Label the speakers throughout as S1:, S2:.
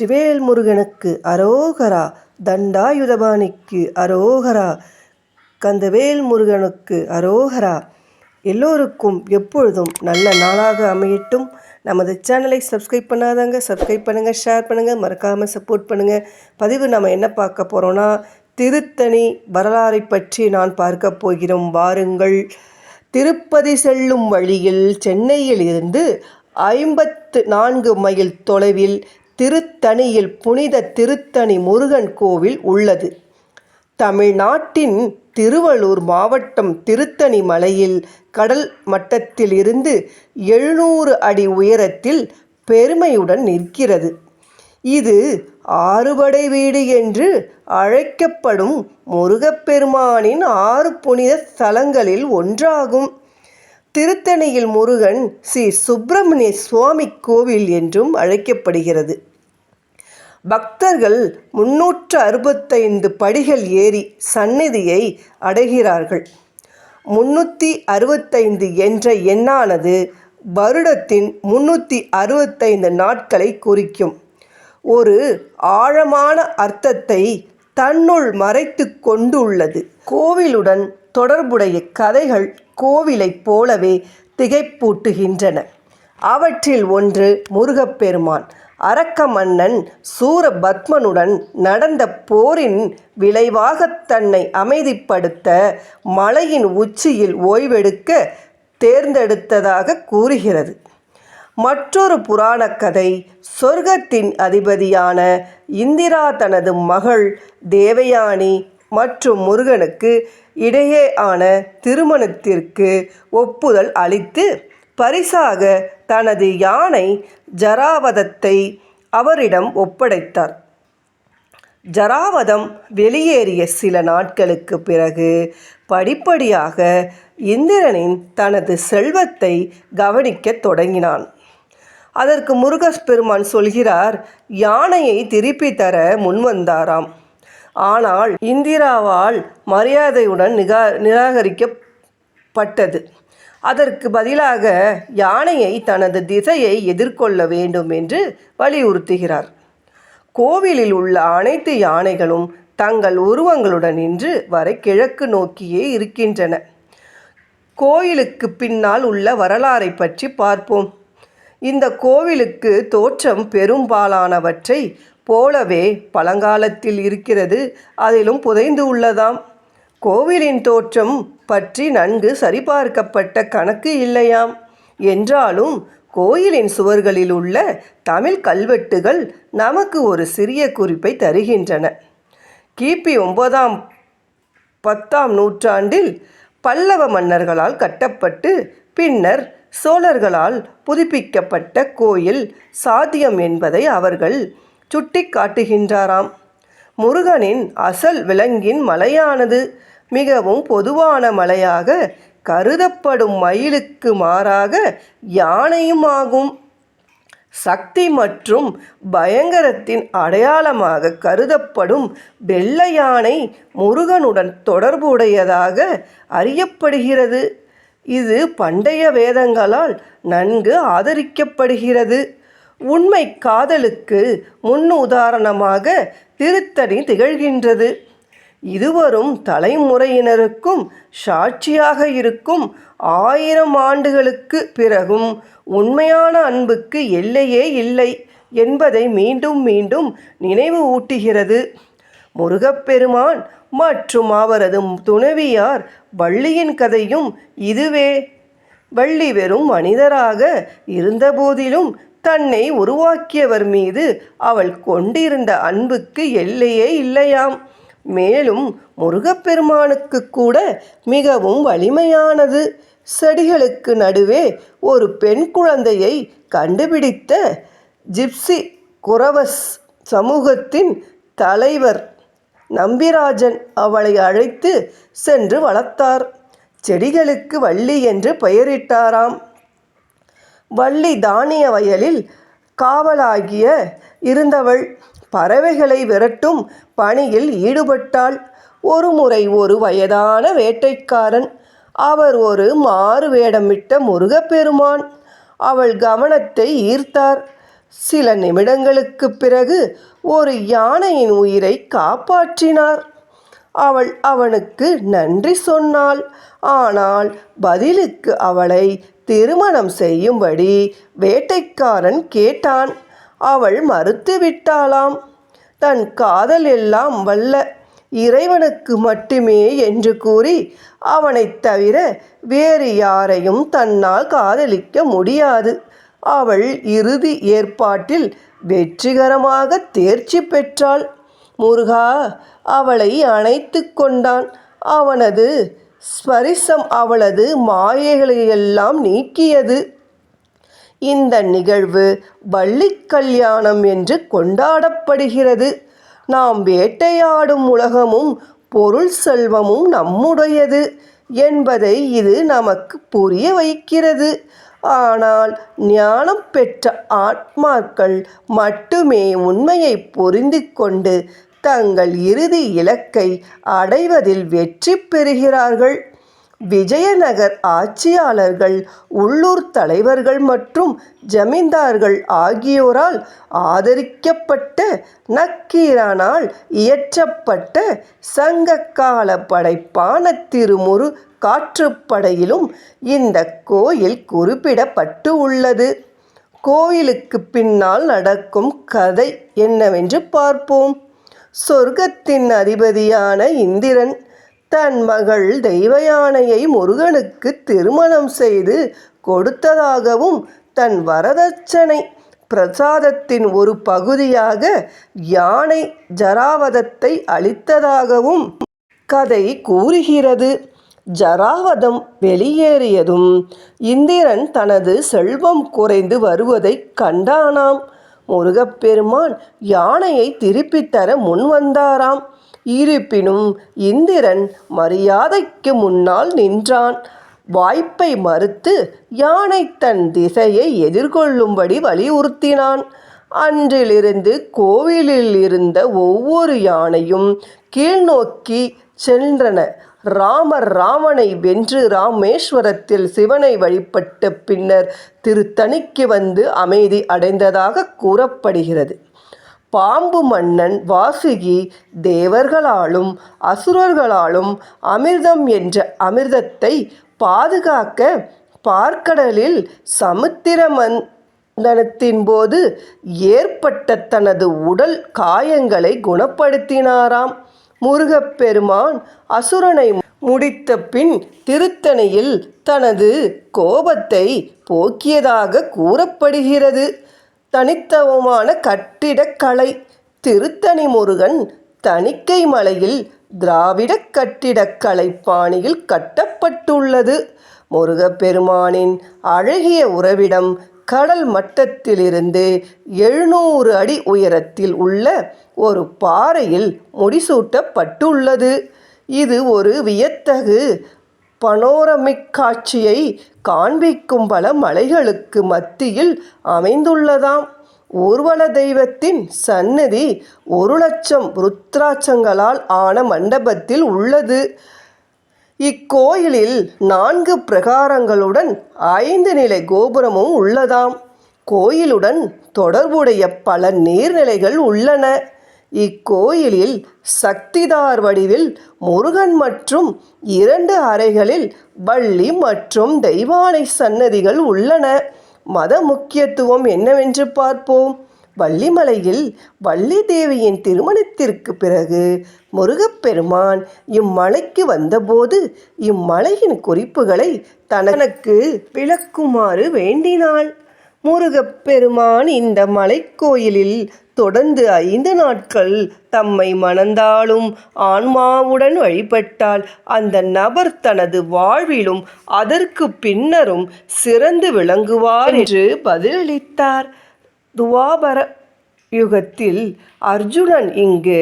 S1: வெற்றிவேல் முருகனுக்கு அரோகரா தண்டாயுதபாணிக்கு அரோகரா கந்தவேல் முருகனுக்கு அரோகரா. எல்லோருக்கும் எப்பொழுதும் நல்ல நாளாக அமையட்டும். நமது சேனலை சப்ஸ்கிரைப் பண்ணாதாங்க சப்ஸ்கிரைப் பண்ணுங்கள் ஷேர் பண்ணுங்கள் மறக்காமல் சப்போர்ட் பண்ணுங்கள் பதிவு நம்ம என்ன பார்க்க போகிறோன்னா திருத்தணி வரலாறை பற்றி நான் பார்க்க போகிறோம். வாருங்கள். திருப்பதி செல்லும் வழியில் சென்னையில் இருந்து ஐம்பத்து நான்கு மைல் தொலைவில் திருத்தணியில் புனித திருத்தணி முருகன் கோவில் உள்ளது. தமிழ்நாட்டின் திருவள்ளூர் மாவட்டம் திருத்தணி மலையில் கடல் மட்டத்தில் இருந்து எழுநூறு அடி உயரத்தில் பெருமையுடன் நிற்கிறது. இது ஆறுபடை வீடு என்று அழைக்கப்படும் முருகப்பெருமானின் ஆறு புனித ஸ்தலங்களில் ஒன்றாகும். திருத்தணியில் முருகன் ஸ்ரீ சுப்பிரமணிய சுவாமி கோவில் என்றும் அழைக்கப்படுகிறது. பக்தர்கள் முன்னூற்று அறுபத்தைந்து படிகள் ஏறி சந்நிதியை அடைகிறார்கள். முன்னூற்றி அறுபத்தைந்து என்ற எண்ணானது வருடத்தின் முன்னூற்றி அறுபத்தைந்து நாட்களை குறிக்கும். ஒரு ஆழமான அர்த்தத்தை தன்னுள் மறைத்து கொண்டுள்ளது. கோவிலுடன் தொடர்புடைய கதைகள் கோவிலைப் போலவே திகைப்பூட்டுகின்றன. அவற்றில் ஒன்று முருகப்பெருமான். அரக்க மன்னன் சூரபத்மனுடன் நடந்த போரின் விளைவாக தன்னை அமைதிப்படுத்த மலையின் உச்சியில் ஓய்வெடுக்க தேர்ந்தெடுத்ததாக கூறுகிறது. மற்றொரு புராண கதை சொர்க்கத்தின் அதிபதியான இந்திரா தனது மகள் தேவயானி மற்றும் முருகனுக்கு இடையே ஆன திருமணத்திற்கு ஒப்புதல் அளித்து பரிசாக தனது யானை ஜராவதத்தை அவரிடம் ஒப்படைத்தார். ஜராவதம் வெளியேறிய சில நாட்களுக்கு பிறகு படிப்படியாக இந்திரனின் தனது செல்வத்தை கவனிக்கத் தொடங்கினான். அதற்கு முருகஸ் பெருமான் சொல்கிறார் யானையை திருப்பி தர முன்வந்தாராம். ஆனால் இந்திராவால் மரியாதையுடன் நிகா நிராகரிக்கப்பட்டது. அதற்கு பதிலாக யானையை தனது திசையை எதிர்கொள்ள வேண்டும் என்று வலியுறுத்துகிறார். கோவிலில் உள்ள அனைத்து யானைகளும் தங்கள் உருவங்களுடன் நின்று வரை கிழக்கு நோக்கியே இருக்கின்றன. கோயிலுக்கு பின்னால் உள்ள வரலாறை பற்றி பார்ப்போம். இந்த கோவிலுக்கு தோற்றம் பெரும்பாலானவற்றை போலவே பழங்காலத்தில் இருக்கிறது அதிலும் புதைந்து உள்ளதாம். கோவிலின் தோற்றம் பற்றி நன்கு சரிபார்க்கப்பட்ட கணக்கு இல்லையாம். என்றாலும் கோயிலின் சுவர்களில் உள்ள தமிழ் கல்வெட்டுகள் நமக்கு ஒரு சிறிய குறிப்பை தருகின்றன. கிபி ஒன்பதாம் பத்தாம் நூற்றாண்டில் பல்லவ மன்னர்களால் கட்டப்பட்டு பின்னர் சோழர்களால் புதுப்பிக்கப்பட்ட கோயில் சாத்தியம் என்பதை அவர்கள் சுட்டி காட்டுகின்றாராம். முருகனின் அசல் விலங்கின் மலையானது மிகவும் பொதுவான மலையாக கருதப்படும் மயிலுக்கு மாறாக யானையும் ஆகும் சக்தி மற்றும் பயங்கரத்தின் அடையாளமாக கருதப்படும் வெள்ளை யானை முருகனுடன் தொடர்புடையதாக அறியப்படுகிறது. இது பண்டைய வேதங்களால் நன்கு ஆதரிக்கப்படுகிறது. உண்மை காதலுக்கு முன் உதாரணமாக திருத்தணி திகழ்கின்றது. இதுவரும் தலைமுறையினருக்கும் சாட்சியாக இருக்கும் ஆயிரம் ஆண்டுகளுக்கு பிறகும் உண்மையான அன்புக்கு எல்லையே இல்லை என்பதை மீண்டும் மீண்டும் நினைவு ஊட்டுகிறது. முருகப்பெருமான் மற்றும் அவரது துணைவியார் வள்ளியின் கதையும் இதுவே. வள்ளி வெறும் மனிதராக இருந்தபோதிலும் தன்னை உருவாக்கியவர் மீது அவள் கொண்டிருந்த அன்புக்கு எல்லையே இல்லையாம். மேலும் முருகப்பெருமானுக்கு கூட மிகவும் வலிமையானது. செடிகளுக்கு நடுவே ஒரு பெண் குழந்தையை கண்டுபிடித்த ஜிப்சி குரவஸ் சமூகத்தின் தலைவர் நம்பிராஜன் அவளை அழைத்து சென்று வளர்த்தார். செடிகளுக்கு வள்ளி என்று பெயரிட்டாராம். வள்ளி தானிய வயலில் காவலாகிய இருந்தவள் பறவைகளை விரட்டும் பணியில் ஈடுபட்டாள். ஒருமுறை ஒரு வயதான வேட்டைக்காரன். அவர் ஒரு மாறு வேடமிட்ட முருகப்பெருமான். அவள் கவனத்தை ஈர்த்தார். சில நிமிடங்களுக்குப் பிறகு ஒரு யானையின் உயிரை காப்பாற்றினார். அவள் அவனுக்கு நன்றி சொன்னாள். ஆனால் பதிலுக்கு அவளை திருமணம் செய்யும்படி வேட்டைக்காரன் கேட்டான். அவள் மறுத்துவிட்டாளாம். தன் காதல் எல்லாம் வல்ல இறைவனுக்கு மட்டுமே என்று கூறி அவனைத் தவிர வேறு யாரையும் தன்னால் காதலிக்க முடியாது. அவள் இறுதி ஏற்பாட்டில் வெற்றிகரமாக தேர்ச்சி பெற்றாள். முருகா அவளை அணைத்து கொண்டான். அவனது ஸ்பரிசம் அவளது மாயைகளையெல்லாம் நீக்கியது. இந்த நிகழ்வு வள்ளி கல்யாணம் என்று கொண்டாடப்படுகிறது. நாம் வேட்டையாடும் உலகமும் பொருள் செல்வமும் நம்முடையது என்பதை இது நமக்கு புரிய வைக்கிறது. ஆனால் ஞானம் பெற்ற ஆத்மாக்கள் மட்டுமே உண்மையை புரிந்து கொண்டு தங்கள் இறுதி இலக்கை அடைவதில் வெற்றி பெறுகிறார்கள். விஜயநகர் ஆட்சியாளர்கள் உள்ளூர் தலைவர்கள் மற்றும் ஜமீன்தார்கள் ஆகியோரால் ஆதரிக்கப்பட்ட நக்கீரனால் இயற்றப்பட்ட சங்ககால படைப்பான திருமுரு காற்றுப்படையிலும் இந்த கோயில் குறிப்பிடப்பட்டு உள்ளது. கோயிலுக்கு பின்னால் நடக்கும் கதை என்னவென்று பார்ப்போம். சொர்க்கத்தின் அதிபதியான இந்திரன் தன் மகள் தெய்வயானையை முருகனுக்கு திருமணம் செய்து கொடுத்ததாகவும் தன் வரதட்சணை பிரசாதத்தின் ஒரு பகுதியாக யானை ஜராவதத்தை அளித்ததாகவும் கதை கூறுகிறது. ஜராவதம் வெளியேறியதும் இந்திரன் தனது செல்வம் குறைந்து வருவதைக் கண்டானாம். முருகப்பெருமான் யானையை திருப்பித் தர முன்வந்தாராம் இருப்பினும் இந்திரன் மரியாதைக்கு முன்னால் நின்றான். வாய்ப்பை மறுத்து யானை தன் திசையை எதிர்கொள்ளும்படி வலியுறுத்தினான். அன்றிலிருந்து கோவிலில் இருந்த ஒவ்வொரு யானையும் கீழ்நோக்கி சென்றன. ராமர் ராவனை வென்று ராமேஸ்வரத்தில் சிவனை வழிபட்ட பின்னர் திருத்தணிக்கு வந்து அமைதி அடைந்ததாக கூறப்படுகிறது. பாம்பு மன்னன் வாசுகி தேவர்களாலும் அசுரர்களாலும் அமிர்தம் என்ற அமிர்தத்தை பாதுகாக்க பார்க்கடலில் சமுத்திர மந்தனத்தின் போது ஏற்பட்ட தனது உடல் காயங்களை குணப்படுத்தினாராம். முருகப்பெருமான் அசுரனை முடித்த பின் திருத்தணியில் தனது கோபத்தை போக்கியதாக கூறப்படுகிறது. தனித்துவமான கட்டிடக்கலை திருத்தணி முருகன் தணிக்கை மலையில் திராவிட கட்டிடக்கலை பாணியில் கட்டப்பட்டுள்ளது. முருகப்பெருமானின் அழகிய உறவிடம் கடல் மட்டத்திலிருந்து எழுநூறு அடி உயரத்தில் உள்ள ஒரு பாறையில் முடிசூட்டப்பட்டுள்ளது. இது ஒரு வியத்தகு பனோரமிக் காட்சியை காண்பிக்கும் பல மலைகளுக்கு மத்தியில் அமைந்துள்ளதாம். ஊர்வல தெய்வத்தின் சந்நிதி ஒரு லட்சம் ருத்ராட்சங்களால் ஆன மண்டபத்தில் உள்ளது. இக்கோயிலில் நான்கு பிரகாரங்களுடன் ஐந்து நிலை கோபுரமும் உள்ளதாம். கோயிலுடன் தொடர்புடைய பல நீர்நிலைகள் உள்ளன. இக்கோயிலில் சக்திதார் வடிவில் முருகன் மற்றும் இரண்டு அறைகளில் வள்ளி மற்றும் தெய்வானை சன்னதிகள் உள்ளன. மத முக்கியத்துவம் என்னவென்று பார்ப்போம். வள்ளிமலையில் வள்ளி தேவியின் திருமணத்திற்கு பிறகு முருகப்பெருமான் இம்மலைக்கு வந்தபோது இம்மலையின் குறிப்புகளை தனக்கு விளக்குமாறு வேண்டினாள். முருகப்பெருமான் இந்த மலைக்கோயிலில் தொடர்ந்து ஐந்து நாட்கள் தம்மை மணந்தாலும் ஆன்மாவுடன் வழிபட்டால் அந்த நபர் தனது வாழ்விலும் அதற்கு பின்னரும் சிறந்து விளங்குவார் என்று பதிலளித்தார். துவாபர யுகத்தில் அர்ஜுனன் இங்கு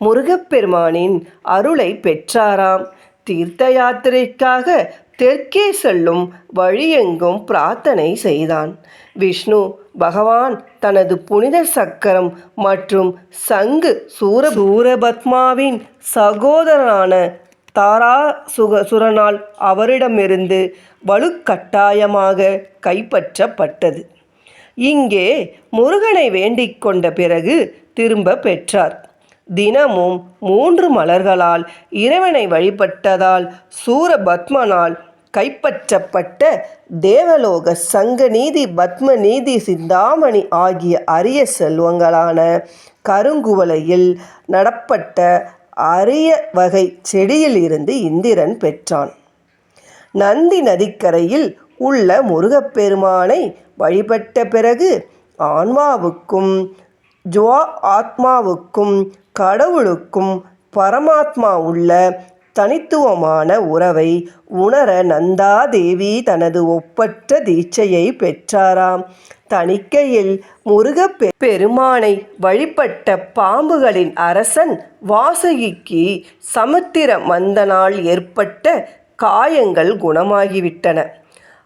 S1: முருகப்பெருமானின் அருளை பெற்றாராம். தீர்த்த யாத்திரைக்காக தெற்கே செல்லும் வழியெங்கும் பிரார்த்தனை செய்தான். விஷ்ணு பகவான் தனது புனித சக்கரம் மற்றும் சங்கு சூர சூரபத்மாவின் சகோதரனான தாரா சுக சுரனால் அவரிடமிருந்து வலுக்கட்டாயமாக கைப்பற்றப்பட்டது. இங்கே முருகனை வேண்டிக் கொண்ட பிறகு திரும்ப பெற்றார். தினமும் மூன்று மலர்களால் இறைவனை வழிபட்டதால் சூரபத்மனால் கைப்பற்றப்பட்ட தேவலோக சங்கநீதி பத்மநீதி சிந்தாமணி ஆகிய அரிய செல்வங்களான கருங்குவலையில் நடப்பட்ட அரிய வகை செடியிலிருந்து இந்திரன் பெற்றான். நந்தி நதிக்கரையில் உள்ள முருகப்பெருமானை வழிபட்ட பிறகு ஆன்மாவுக்கும் ஜுவா ஆத்மாவுக்கும் கடவுளுக்கும் பரமாத்மா உள்ள தனித்துவமான உறவை உணர நந்தா தேவி தனது ஒப்பற்ற தீட்சையை பெற்றாராம். தணிக்கையில் முருகப் பெருமானை வழிபட்ட பாம்புகளின் அரசன் வாசுகிக்கு சமுத்திர மந்தனால் ஏற்பட்ட காயங்கள் குணமாகிவிட்டன.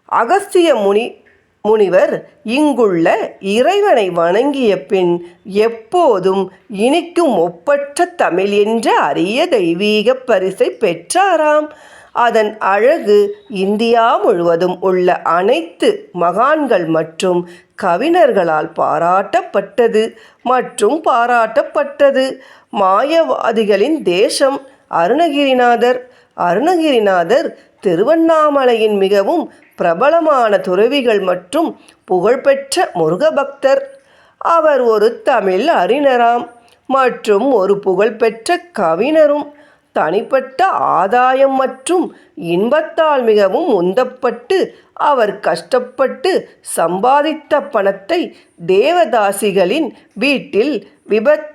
S1: அகஸ்திய முனி முனிவர் இங்குள்ள இறைவனை வணங்கிய பின் எப்போதும் இனிக்கும் ஒப்பற்ற தமிழ் என்ற அரிய தெய்வீக பரிசை பெற்றாராம். அதன் அழகு இந்தியா முழுவதும் உள்ள அனைத்து மகான்கள் மற்றும் கவிஞர்களால் பாராட்டப்பட்டது மற்றும் பாராட்டப்பட்டது. மாயவாதிகளின் தேசம் அருணகிரிநாதர். அருணகிரிநாதர் திருவண்ணாமலையின் மிகவும் பிரபலமான துறவிகள் மற்றும் புகழ்பெற்ற முருக பக்தர் அவர் ஒரு தமிழ் அறிஞராம் மற்றும் ஒரு புகழ்பெற்ற கவிஞரும். தனிப்பட்ட ஆதாயம் மற்றும் இன்பத்தால் மிகவும் உந்தப்பட்டு அவர் கஷ்டப்பட்டு சம்பாதித்த பணத்தை தேவதாசிகளின் வீட்டில் விபத்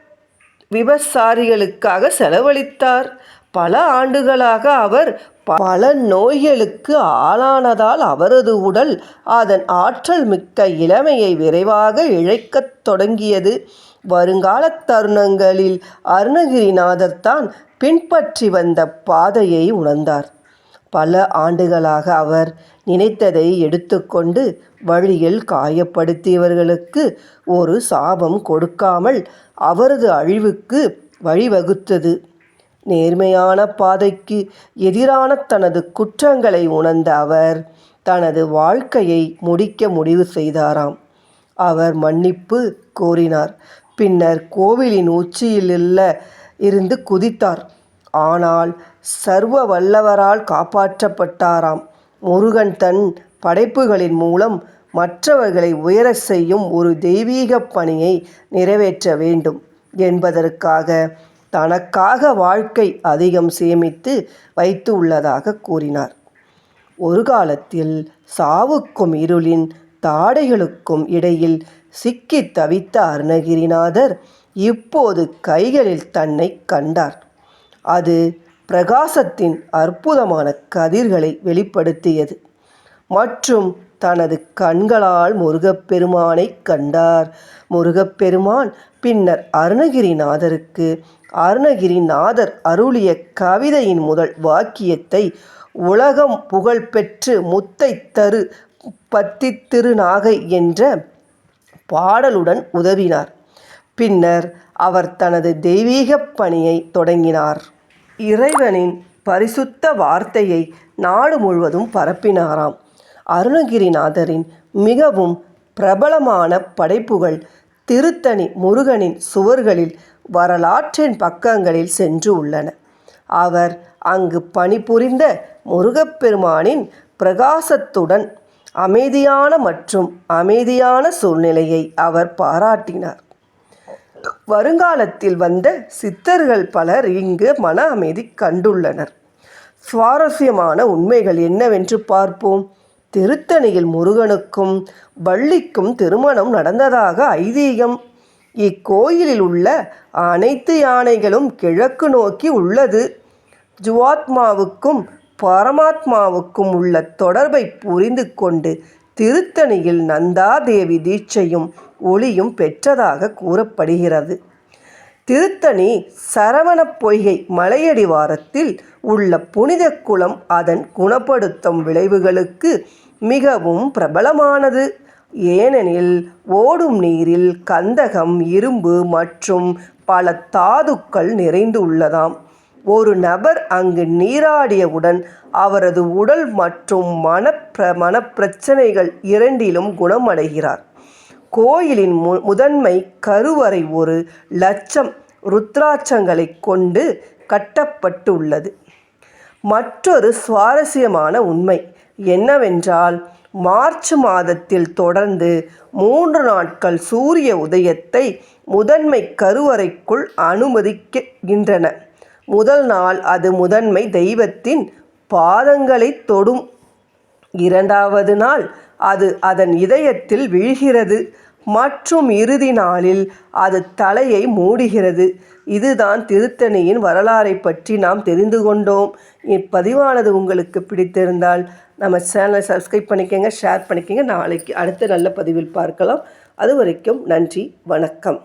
S1: விபசாரிகளுக்காக செலவழித்தார். பல ஆண்டுகளாக அவர் பல நோய்களுக்கு ஆளானதால் அவரது உடல் அதன் ஆற்றல் மிக்க இளமையை விரைவாக இழைக்கத் தொடங்கியது. வருங்கால தருணங்களில் அருணகிரிநாதர் தான் பின்பற்றி வந்த பாதையை உணர்ந்தார். பல ஆண்டுகளாக அவர் நினைத்ததை எடுத்துக்கொண்டு வழியில் காயப்படுத்தியவர்களுக்கு ஒரு சாபம் கொடுக்காமல் அவரது அழிவுக்கு வழிவகுத்தது. நேர்மையான பாதைக்கு எதிரான தனது குற்றங்களை உணர்ந்த அவர் தனது வாழ்க்கையை முடிக்க முடிவு செய்தாராம். அவர் மன்னிப்பு கோரினார். பின்னர் கோவிலின் உச்சியிலுள்ள இருந்து குதித்தார். ஆனால் சர்வ வல்லவரால் காப்பாற்றப்பட்டாராம். முருகன் தன் படைப்புகளின் மூலம் மற்றவர்களை உயரச் செய்யும் ஒரு தெய்வீக பணியை நிறைவேற்ற வேண்டும் என்பதற்காக தனக்காக வாழ்க்கை அதிகம் சேமித்து வைத்து உள்ளதாக கூறினார். ஒரு காலத்தில் சாவுக்கும் இருளின் தாடைகளுக்கும் இடையில் சிக்கித் தவித்த அருணகிரிநாதர் இப்போது கைகளில் தன்னை கண்டார். அது பிரகாசத்தின் அற்புதமான கதிர்களை வெளிப்படுத்தியது. மற்றும் தனது கண்களால் முருகப்பெருமானை கண்டார். முருகப்பெருமான் பின்னர் அருணகிரிநாதருக்கு அருணகிரிநாதர் அருளிய கவிதையின் முதல் வாக்கியத்தை உலகம் புகழ்பெற்று முத்தை தரு பத்தி திருநாகை என்ற பாடலுடன் உதவினார். பின்னர் அவர் தனது தெய்வீக பணியை தொடங்கினார். இறைவனின் பரிசுத்த வார்த்தையை நாடு முழுவதும் பரப்பினாராம். அருணகிரிநாதரின் மிகவும் பிரபலமான படைப்புகள் திருத்தணி முருகனின் சுவர்களில் வரலாற்றின் பக்கங்களில் சென்று உள்ளன. அவர் அங்கு பணிபுரிந்த முருகப்பெருமானின் பிரகாசத்துடன் அமைதியான மற்றும் அமைதியான சூழ்நிலையை அவர் பாராட்டினார். வருங்காலத்தில் வந்த சித்தர்கள் பலர் இங்கு மன அமைதி கண்டுள்ளனர். சுவாரஸ்யமான உண்மைகள் என்னவென்று பார்ப்போம். திருத்தணியில் முருகனுக்கும் வள்ளிக்கும் திருமணம் நடந்ததாக ஐதீகம். இக்கோயிலில் உள்ள அனைத்து யானைகளும் கிழக்கு நோக்கி உள்ளது. ஜுவாத்மாவுக்கும் பரமாத்மாவுக்கும் உள்ள தொடர்பை புரிந்து கொண்டு திருத்தணியில் நந்தாதேவி தீட்சையும் ஒளியும் பெற்றதாக கூறப்படுகிறது. திருத்தணி சரவணப் பொய்கை மலையடிவாரத்தில் உள்ள புனித குளம் அதன் குணப்படுத்தும் விளைவுகளுக்கு மிகவும் பிரபலமானது. ஏனெனில் ஓடும் நீரில் கந்தகம் இரும்பு மற்றும் பல தாதுக்கள் நிறைந்து உள்ளதாம் ஒரு நபர் அங்கு நீராடியவுடன் அவரது உடல் மற்றும் மனப்பிர மனப்பிரச்சனைகள் இரண்டிலும் குணமடைகிறார். கோயிலின் மு முதன்மை கருவறை ஒரு லட்சம் ருத்ராட்சங்களை கொண்டு கட்டப்பட்டுள்ளது. மற்றொரு சுவாரஸ்யமான உண்மை என்னவென்றால் மார்ச் மாதத்தில் தொடர்ந்து மூன்று நாட்கள் சூரிய உதயத்தை முதன்மை கருவறைக்குள் அனுமதிக்கின்றன முதல் நாள் அது முதன்மை தெய்வத்தின் பாதங்களை தொடும். இரண்டாவது நாள் அது அதன் இதயத்தில் வீழ்கிறது. மற்றும் இறுதி நாளில் அது தலையை மூடுகிறது. இதுதான் திருத்தணியின் வரலாறை பற்றி நாம் தெரிந்து கொண்டோம். இப்பதிவானது உங்களுக்கு பிடித்திருந்தால் நம்ம சேனலை சப்ஸ்கிரைப் பண்ணிக்கோங்க ஷேர் பண்ணிக்கோங்க. நாளைக்கு அடுத்த நல்ல பதிவில் பார்க்கலாம். அது வரைக்கும் நன்றி வணக்கம்.